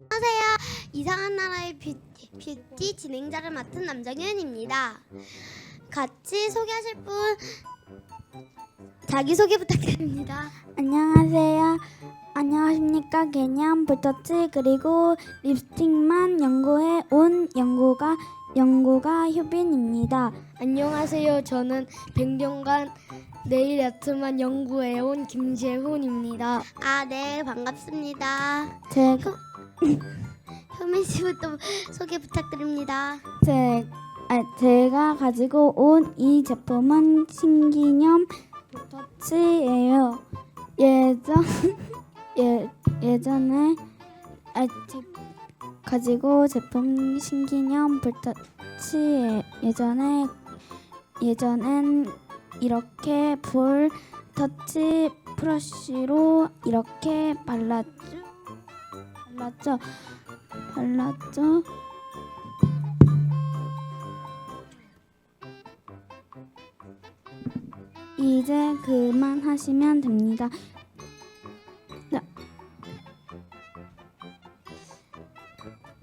안녕하세요. 이상한 나라의 뷰티, 뷰티 진행자를 맡은 남정현입니다. 같이 소개하실 분 자기 소개 부탁드립니다. 안녕하세요. 안녕하십니까. 개념, 붓터치 그리고 립스틱만 연구해 온 연구가 연구가 효빈입니다. 안녕하세요. 저는 100년간 네일 아트만 연구해온 김재훈입니다. 아, 네, 반갑습니다. 제가 효민 씨부터 소개 부탁드립니다. 제 아, 제가 가지고 온 이 제품은 신기념 붓터치예요. 예전 예 예전에 아, 제, 가지고 제품 신기념 붓터치 예전에 예전엔 이렇게 볼 터치 브러쉬로 이렇게 발랐죠. 발랐죠. 발랐죠. 이제 그만하시면 됩니다.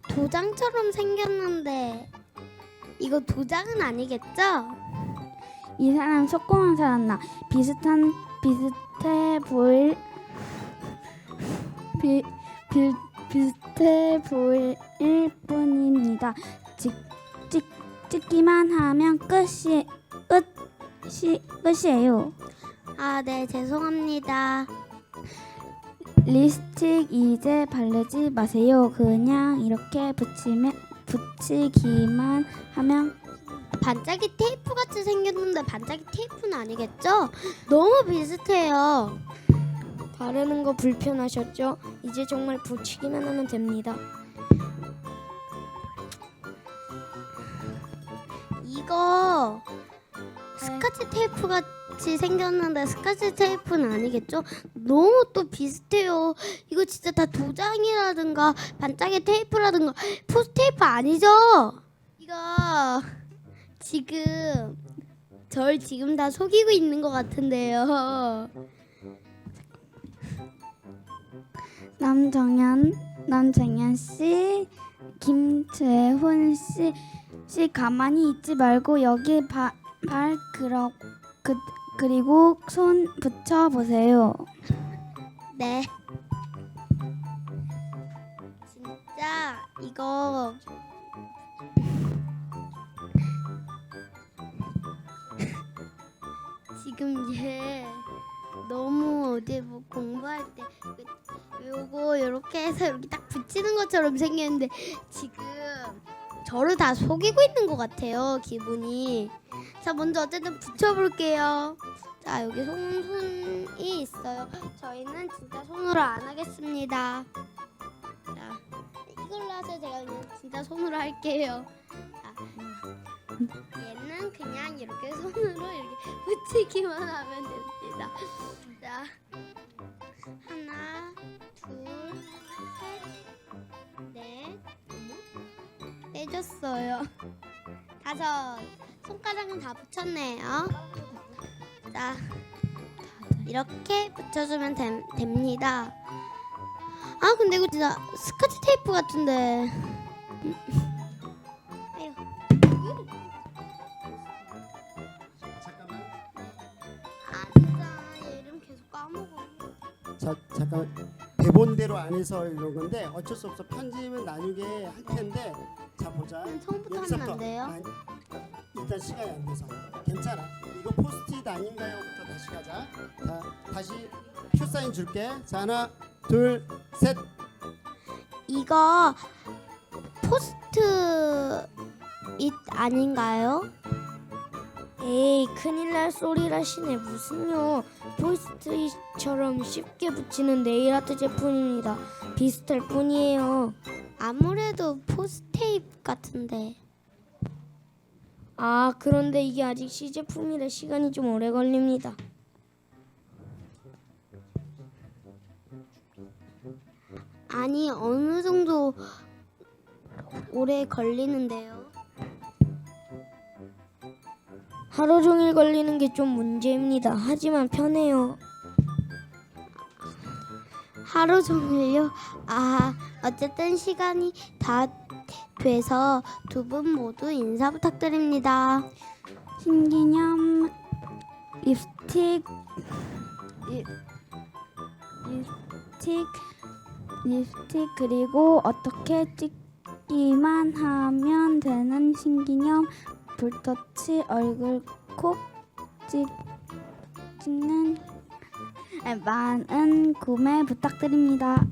도장처럼 생겼는데 이거 도장은 아니겠죠? 이 사람 속공한 사람 나 비슷한 비슷해 보일 비, 비 비슷해 보일 뿐입니다. 찍, 찍, 찍기만 하면 끝이 끝이 끝이에요. 아, 네, 죄송합니다. 립스틱 이제 바르지 마세요. 그냥 이렇게 붙이면 붙이기만 하면 반짝이 테이프 같이 생겼는데 반짝이 테이프는 아니겠죠? 너무 비슷해요. 바르는 거 불편하셨죠? 이제 정말 붙이기만 하면 됩니다. 이거 스카치 테이프 같이 생겼는데 스카치 테이프는 아니겠죠? 너무 또 비슷해요. 이거 진짜 다 도장이라든가 반짝이 테이프라든가 포스 테이프 아니죠? 이거 지금 절 지금 다 속이고 있는 것 같은데요. 남정현 남정현 씨, 김재훈 씨, 씨 가만히 있지 말고 여기 바, 발 그러 그 그리고 손 붙여 보세요. 네. 진짜 이거 지금 얘 너무 어디 뭐 공부할 때 그- 요거 요렇게 해서 이렇게 딱 붙이는 것처럼 생겼는데 지금 저를 다 속이고 있는 것 같아요 기분이. 자 먼저 어쨌든 붙여볼게요. 자 여기 손, 손이 있어요. 저희는 진짜 손으로 안 하겠습니다. 자 이걸로 하세요. 제가 그냥 진짜 손으로 할게요. 자 얘는 그냥 이렇게 손으로 이렇게 붙이기만 하면 됩니다. 자 떼줬어요. 다섯 손가락은 다 붙였네요. 자 이렇게 붙여주면 됨- 됩니다. 아 근데 이거 진짜 스카치 테이프 같은데 대본대로 안 해서 이런 건데 어쩔 수 없어 편집은 나중에 할 텐데 자 보자. 그럼 처음부터 하면. 안 돼요? 아니, 일단 시간이 안 돼서 괜찮아. 이거 포스트잇 아닌가요?부터 다시 가자. 자 다시 큐 사인 줄게. 자 하나 둘 셋. 이거 포스트 잇 아닌가요? 에이 큰일 날 소리라시네. 무슨요? 포스트잇처럼 쉽게 붙이는 네일 아트 제품입니다. 비슷할 뿐이에요. 아무래도 포스테이프 같은데. 아 그런데 이게 아직 시제품이라 시간이 좀 오래 걸립니다. 아니 어느 정도 오래 걸리는데요. 하루 종일 걸리는 게 좀 문제입니다 하지만 편해요 하루 종일요. 아, 어쨌든 시간이 다 돼서 두 분 모두 인사 부탁드립니다. 신기념 립스틱 립, 립스틱 립스틱 그리고 어떻게 찍기만 하면 되는 신기념 볼터치 얼굴 콕 찍, 찍는 에, 많은 구매 부탁드립니다.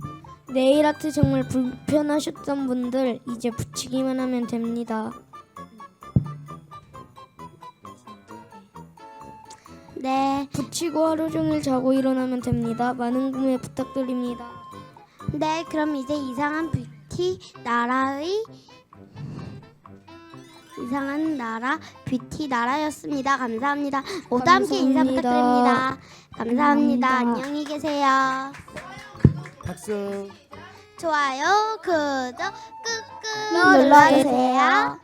네일 아트 정말 불편하셨던 분들 이제 붙이기만 하면 됩니다. 네, 붙이고 하루 종일 자고 일어나면 됩니다. 많은 구매 부탁드립니다. 네, 그럼 이제 이상한 뷰티 나라의 이상한 나라 뷰티 나라였습니다. 감사합니다. 모두 함께 인사 감사합니다. 부탁드립니다. 감사합니다. 감사합니다. 안녕히 계세요. 박수. 좋아요, 구독 꾹꾹 눌러주세요.